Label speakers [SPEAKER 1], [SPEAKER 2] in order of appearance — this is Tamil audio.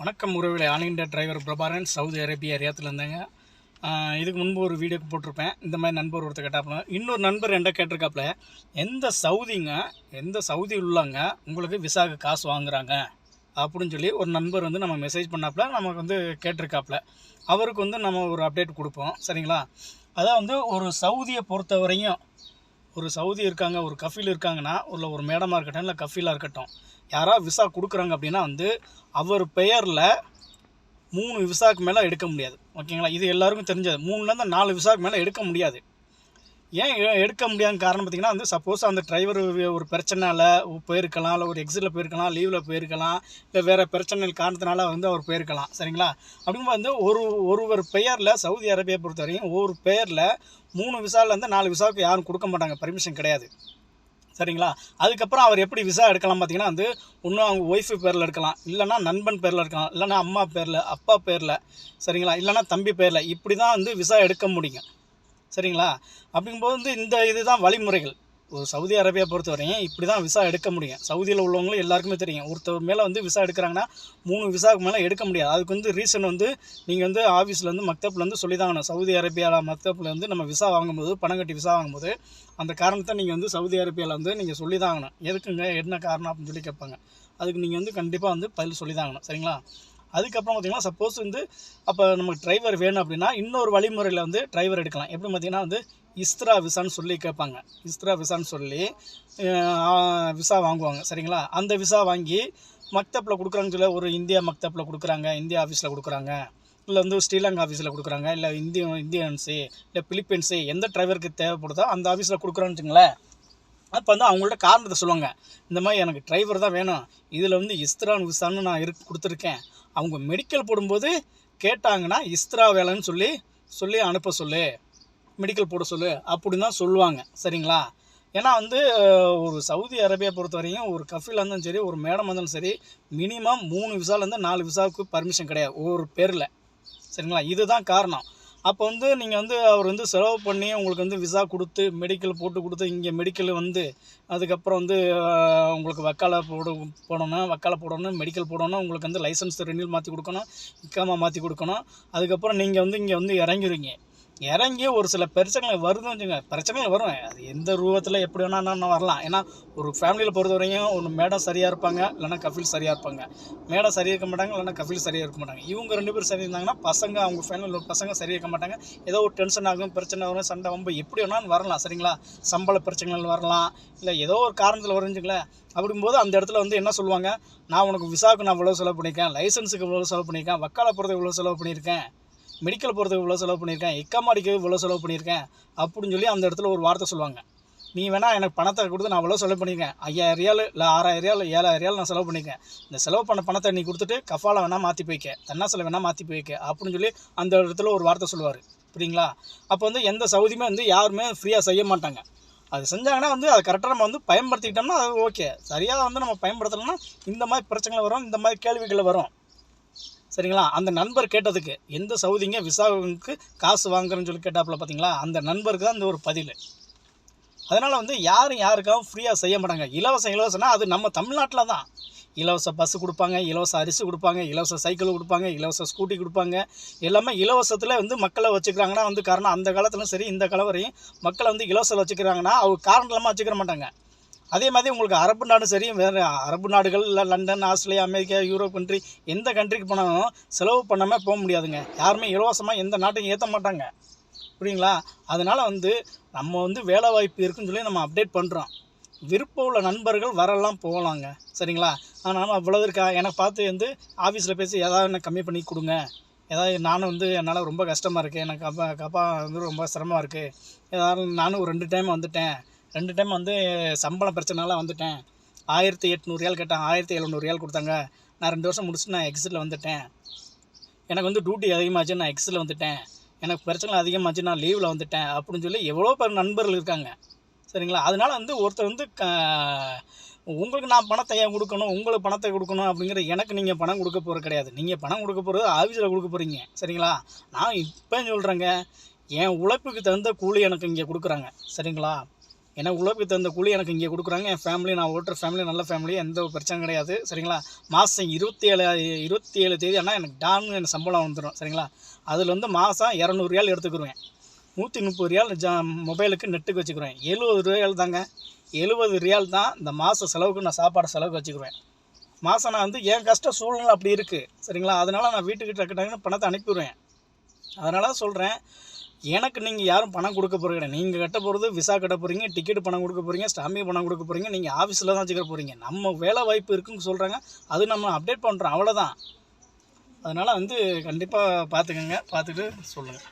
[SPEAKER 1] வணக்கம் உறவில் ஆல் இண்டியா டிரைவர் பிரபாரன் சவுதி அரேபியா ஏரியாத்தில் இருந்தாங்க. இதுக்கு முன்பு ஒரு வீடியோக்கு போட்டிருப்பேன். இந்த மாதிரி நண்பர் ஒருத்தர் கேட்டாப்புல இன்னொரு நண்பர் என்ன கேட்டிருக்காப்புல எந்த சவுதிங்க எந்த சவுதி உள்ளவங்க உங்களுக்கு விசாக்கு காசு வாங்குறாங்க? அப்படின்னு சொல்லி ஒரு நண்பர் வந்து நம்ம மெசேஜ் பண்ணாப்புல நமக்கு வந்து கேட்டிருக்காப்புல. அவருக்கு வந்து நம்ம ஒரு அப்டேட் கொடுப்போம். சரிங்களா? அதான் வந்து ஒரு சவுதியை பொறுத்த வரையும் ஒரு சவுதி இருக்காங்க ஒரு கஃபீல் இருக்காங்கன்னா இல்லை ஒரு மேடமாக இருக்கட்டும் இல்லை கஃபீலாக இருக்கட்டும் யாராவது விசா கொடுக்குறாங்க அப்படின்னா வந்து அவர் பெயரில் மூணு விசாக்கு மேலே எடுக்க முடியாது. ஓகேங்களா? இது எல்லாருக்கும் தெரிஞ்சது. மூணுலேருந்து நாலு விசாக்கு மேலே எடுக்க முடியாது. ஏன் எடுக்க முடியாத காரணம் பார்த்தீங்கன்னா வந்து சப்போஸ் அந்த டிரைவர் ஒரு பிரச்சனைனால போயிருக்கலாம். இல்லை ஒரு எக்ஸிட்டில் போயிருக்கலாம் லீவில் போயிருக்கலாம். இல்லை வேறு பிரச்சனை காரணத்தினால வந்து அவர் போயிருக்கலாம். சரிங்களா? அப்படிங்கும்போது வந்து ஒரு ஒருவர் பெயரில் சவுதி அரேபியா பொறுத்தவரையும் ஒரு பெயரில் மூணு விசாலேருந்து நாலு விசாவுக்கு யாரும் கொடுக்க மாட்டாங்க. பர்மிஷன் கிடையாது. சரிங்களா? அதுக்கப்புறம் அவர் எப்படி விசா எடுக்கலாம் பார்த்தீங்கன்னா வந்து ஒன்றும் அவங்க ஒய்ஃபு பேரில் எடுக்கலாம். இல்லைனா நண்பன் பேரில் எடுக்கலாம். இல்லைனா அம்மா பேரில் அப்பா பேரில். சரிங்களா? இல்லைனா தம்பி பேரில். இப்படி தான் வந்து விசா எடுக்க முடியும். சரிங்களா? அப்படிங்கும்போது வந்து இந்த இதுதான் வழிமுறைகள். ஒரு சவுதி அரேபியா பொறுத்தவரையும் இப்படி தான் விசா எடுக்க முடியும். சவுதியில் உள்ளவங்களும் எல்லாருக்குமே தெரியும். ஒருத்தர் மேலே வந்து விசா எடுக்கிறாங்கன்னா மூணு விசாவுக்கு மேலே எடுக்க முடியாது. அதுக்கு வந்து ரீசன் வந்து நீங்கள் வந்து ஆஃபீஸில் வந்து மக்தப்பில் வந்து சொல்லி தாங்கணும் சவுதி அரேபியாவில் மக்தப்பில் வந்து நம்ம விசா வாங்கும்போது பணம் கட்டி விசா வாங்கும்போது அந்த காரணத்தை நீங்கள் வந்து சவுதி அரேபியாவில் வந்து நீங்கள் சொல்லி தாங்கணும் எதுக்குங்க? என்ன காரணம் அப்படின்னு சொல்லி கேட்பாங்க. அதுக்கு நீங்கள் வந்து கண்டிப்பாக வந்து பதில் சொல்லி தாங்கணும் சரிங்களா? அதுக்கப்புறம் பார்த்தீங்கன்னா சப்போஸ் வந்து அப்போ நமக்கு டிரைவர் வேணும் அப்படின்னா இன்னொரு வழிமுறையில் வந்து டிரைவர் எடுக்கலாம். எப்படி பார்த்தீங்கன்னா வந்து இஸ்த்ரா விசான்னு சொல்லி கேட்பாங்க. இஸ்த்ரா விசான்னு சொல்லி விசா வாங்குவாங்க. சரிங்களா? அந்த விசா வாங்கி மக்தப்பில் கொடுக்குறாங்கன்னு சொல்லி ஒரு இந்தியா மக்தப்பில் கொடுக்குறாங்க இந்தியா ஆஃபீஸில் கொடுக்குறாங்க. இல்லை வந்து ஸ்ரீலங்கா ஆஃபீஸில் கொடுக்குறாங்க. இல்லை இந்திய இந்தியன்ஸு இல்லை பிலிப்பைன்ஸு எந்த டிரைவருக்கு தேவைப்படுதோ அந்த ஆஃபீஸில் கொடுக்குறோன்னு வச்சுங்களேன் அப்போ வந்து அவங்கள்ட்ட காரணத்தை சொல்லுவாங்க. இந்த மாதிரி எனக்கு டிரைவர் தான் வேணும். இதில் வந்து இஸ்திரான் விசான்னு நான் இருக்கு கொடுத்துருக்கேன். அவங்க மெடிக்கல் போடும்போது கேட்டாங்கன்னா இஸ்திரா வேலைன்னு சொல்லி சொல்லி அனுப்ப சொல்லு. மெடிக்கல் போட சொல்லு அப்படின்னு தான் சொல்லுவாங்க. சரிங்களா? ஏன்னா வந்து ஒரு சவுதி அரேபியா பொறுத்த வரையும் ஒரு கஃபில் இருந்தாலும் சரி ஒரு மேடம் இருந்தாலும் சரி மினிமம் மூணு விசாலேருந்து நாலு விசாவுக்கு பர்மிஷன் கிடையாது ஒவ்வொரு பேரில். சரிங்களா? இதுதான் காரணம். அப்போ வந்து நீங்கள் வந்து அவர் வந்து செலவு பண்ணி உங்களுக்கு வந்து விசா கொடுத்து மெடிக்கல் போட்டு கொடுத்து இங்கே மெடிக்கல் வந்து அதுக்கப்புறம் வந்து உங்களுக்கு வக்காலை போட போடணும் வக்காலை போடணும் மெடிக்கல் போடணும் உங்களுக்கு வந்து லைசன்ஸ் ரெனியூல் மாற்றி கொடுக்கணும் இக்காமா மாற்றி கொடுக்கணும். அதுக்கப்புறம் நீங்கள் வந்து இங்கே வந்து இறங்கிடுவீங்க இறங்கி ஒரு சில பிரச்சனைகள் வருதுன்னு வச்சுங்க பிரச்சனைகள் வரும். அது எந்த ரூபத்தில் எப்படி வேணாலும் வரலாம். ஏன்னா ஒரு ஃபேமிலியில் பொறுத்த வரையும் ஒன்று மேடம் சரியாக இருப்பாங்க இல்லைன்னா கஃபில் சரியாக இருப்பாங்க. மேடம் சரியாக இருக்க மாட்டாங்க இல்லைன்னா கஃபில் சரியாக இருக்க மாட்டாங்க. இவங்க ரெண்டு பேரும் சரி இருந்தாங்கன்னா பசங்க அவங்க ஃபேமிலியில் பசங்க சரியாக இருக்க மாட்டாங்க. ஏதோ ஒரு டென்ஷன் ஆகும் பிரச்சனை வரும் சண்டை வம்பு எப்படி வேணாலும் வரலாம் சரிங்களா? சம்பள பிரச்சனைகள் வரலாம் இல்லை ஏதோ ஒரு காரணத்தில் வருஞ்சுங்களேன் அப்படிங்கும்போது அந்த இடத்துல வந்து என்ன சொல்லுவாங்க? நான் உனக்கு விசாவுக்கு நான் இவ்வளோ செலவு பண்ணியிருக்கேன் லைசன்ஸுக்கு இவ்வளோ செலவு பண்ணியிருக்கேன் வக்கால இவ்வளோ செலவு பண்ணியிருக்கேன். மெடிக்கல் போகிறதுக்கு இவ்வளோ செலவு பண்ணியிருக்கேன். எக்காமாடிக்கு இவ்வளோ செலவு பண்ணியிருக்கேன். அப்படின்னு சொல்லி அந்த இடத்துல ஒரு வார்த்தை சொல்லுவாங்க. நீ வேணால் எனக்கு பணத்தை கொடுத்து நான் இவ்வளோ செலவு பண்ணியிருக்கேன். ஐயாயிரம் ரியால் இல்லை ஆறாயிரம் ரியால் ஏழாயிரம் ரியால் நான் செலவு பண்ணியிருக்கேன். இந்த செலவு பண்ண பணத்தை நீ கொடுத்துட்டு கஃபாலை வேணால் மாற்றி போய்க்க. தன்னாசில் வேணால் மாற்றி போய்க்க. அப்படின்னு சொல்லி அந்த இடத்துல ஒரு வார்த்தை சொல்லுவார். புரியுங்களா? அப்போ வந்து எந்த சவுதியுமே வந்து யாருமே ஃப்ரீயாக செய்ய மாட்டாங்க. அது செஞ்சாங்கன்னா வந்து அதை கரெக்டாக நம்ம வந்து பயன்படுத்திக்கிட்டோம்னா அது ஓகே சரியாக வந்து நம்ம பயன்படுத்தலைன்னா இந்த மாதிரி பிரச்சனைகள் வரும் இந்த மாதிரி கேள்விகள் வரும். சரிங்களா அந்த நண்பர் கேட்டதுக்கு எந்த சவுதிங்க விசாவுக்கு காசு வாங்குறேன்னு சொல்லி கேட்டாப்புல பார்த்தீங்களா அந்த நண்பருக்கு தான் இந்த ஒரு பதில். அதனால் வந்து யாரும் யாருக்காகவும் ஃப்ரீயாக செய்ய மாட்டாங்க. இலவசம் இலவசம்னா அது நம்ம தமிழ்நாட்டில் தான். இலவச பஸ்ஸு கொடுப்பாங்க இலவச அரிசி கொடுப்பாங்க இலவச சைக்கிள் கொடுப்பாங்க இலவச ஸ்கூட்டி கொடுப்பாங்க. எல்லாமே இலவசத்தில் வந்து மக்களை வச்சுக்கிறாங்கன்னா வந்து காரணம் அந்த காலத்துலையும் சரி இந்த காலம் வரையும் மக்களை வந்து இலவசம் வச்சுக்கிறாங்கன்னா அவங்க காரணம் இல்லாமல் வச்சுக்கிற மாட்டாங்க. அதே மாதிரி உங்களுக்கு அரபு நாடும் சரி வேறு அரபு நாடுகள் இல்லை London Australia America Europe country எந்த கண்ட்ரிக்கு போனாலும் செலவு பண்ணாமல் போக முடியாதுங்க. யாருமே இலவசமாக எந்த நாட்டையும் ஏற்ற மாட்டாங்க. புரியுங்களா? அதனால் வந்து நம்ம வந்து வேலை வாய்ப்பு இருக்குன்னு சொல்லி நம்ம அப்டேட் பண்ணுறோம் விருப்பம் உள்ள நண்பர்கள் வரலாம் போகலாங்க. சரிங்களா? ஆனால் அவ்வளோ இருக்கா? எனக்கு பார்த்து வந்து ஆஃபீஸில் பேசி ஏதாவது என்ன கம்மி பண்ணி கொடுங்க. ஏதாவது நானும் வந்து என்னால் ரொம்ப கஷ்டமாக இருக்குது எனக்கு அப்பா அப்பா வந்து ரொம்ப சிரமமாக இருக்குது ஏதாவது நானும் ஒரு ரெண்டு டைம் வந்துட்டேன். ரெண்டு டைம் வந்து சம்பள பிரச்சனைனால வந்துட்டேன். ஆயிரத்தி எட்நூறு ரியால் கேட்டேன். ஆயிரத்தி எழுநூறு ரியால் கொடுத்தாங்க. நான் ரெண்டு வருஷம் முடிச்சுட்டு நான் எக்ஸிட்டில் வந்துட்டேன். எனக்கு வந்து டியூட்டி அதிகமாச்சு நான் எக்ஸில் வந்துட்டேன். எனக்கு பிரச்சனை அதிகமாச்சு நான் லீவில் வந்துட்டேன் அப்படின்னு சொல்லி எவ்வளோ பேர் நண்பர்கள் இருக்காங்க. சரிங்களா? அதனால வந்து ஒருத்தர் வந்து க உங்களுக்கு நான் பணத்தை ஏன் கொடுக்கணும்? உங்களுக்கு பணத்தை கொடுக்கணும் அப்படிங்கிற எனக்கு நீங்கள் பணம் கொடுக்க போகிறது கிடையாது. நீங்கள் பணம் கொடுக்க போகிறது ஆஃபீஸில் கொடுக்க போகிறீங்க சரிங்களா? நான் இப்போ சொல்கிறேங்க என் உழைப்புக்கு தகுந்த கூலி எனக்கு இங்கே கொடுக்குறாங்க. சரிங்களா? ஏன்னா உழைப்புக்கு தகுந்த கூலி எனக்கு இங்கே கொடுக்குறாங்க. என் ஃபேமிலி நான் ஓட்டுற ஃபேமிலி நல்ல ஃபேமிலி எந்த பிரச்சனை கிடையாது. சரிங்களா? மாதம் இருபத்தி ஏழு இருபத்தி ஏழு தேதி ஆனால் எனக்கு டான்னு எனக்கு சம்பளம் வந்துடும் சரிங்களா? அதில் வந்து மாதம் இரநூறு ரியால் எடுத்துக்கிருவேன். நூற்றி முப்பது ரியால் ஜா மொபைலுக்கு நெட்டுக்கு வச்சுக்கிறேன் எழுபது ரியால் தாங்க. எழுபது ரியால் தான் இந்த மாத செலவுக்கு நான் சாப்பாடு செலவுக்கு வச்சுக்குவேன் மாதம் நான் வந்து என் கஷ்ட சூழ்நிலை அப்படி இருக்குது சரிங்களா? அதனால் நான் வீட்டுக்கு டக்கு டக்குன்னு பணத்தை அனுப்பிடுவேன் அதனால் சொல்கிறேன் எனக்கு நீங்கள் யாரும் பணம் கொடுக்க போகிறீங்க கிடையாது. நீங்கள் கட்ட போகிறது விசா கட்ட போகிறீங்க டிக்கெட் பணம் கொடுக்க போகிறீங்க ஸ்டாம்பிங் பணம் கொடுக்க போகிறீங்க நீங்கள் ஆஃபீஸில் தான் வச்சுக்க போகிறீங்க நம்ம வேலை வாய்ப்பு இருக்குன்னு சொல்கிறாங்க அது நம்ம அப்டேட் பண்ணுறோம் அவ்வளோதான் அதனால் வந்து கண்டிப்பாக பார்த்துக்கோங்க பார்த்துட்டு சொல்லுங்கள்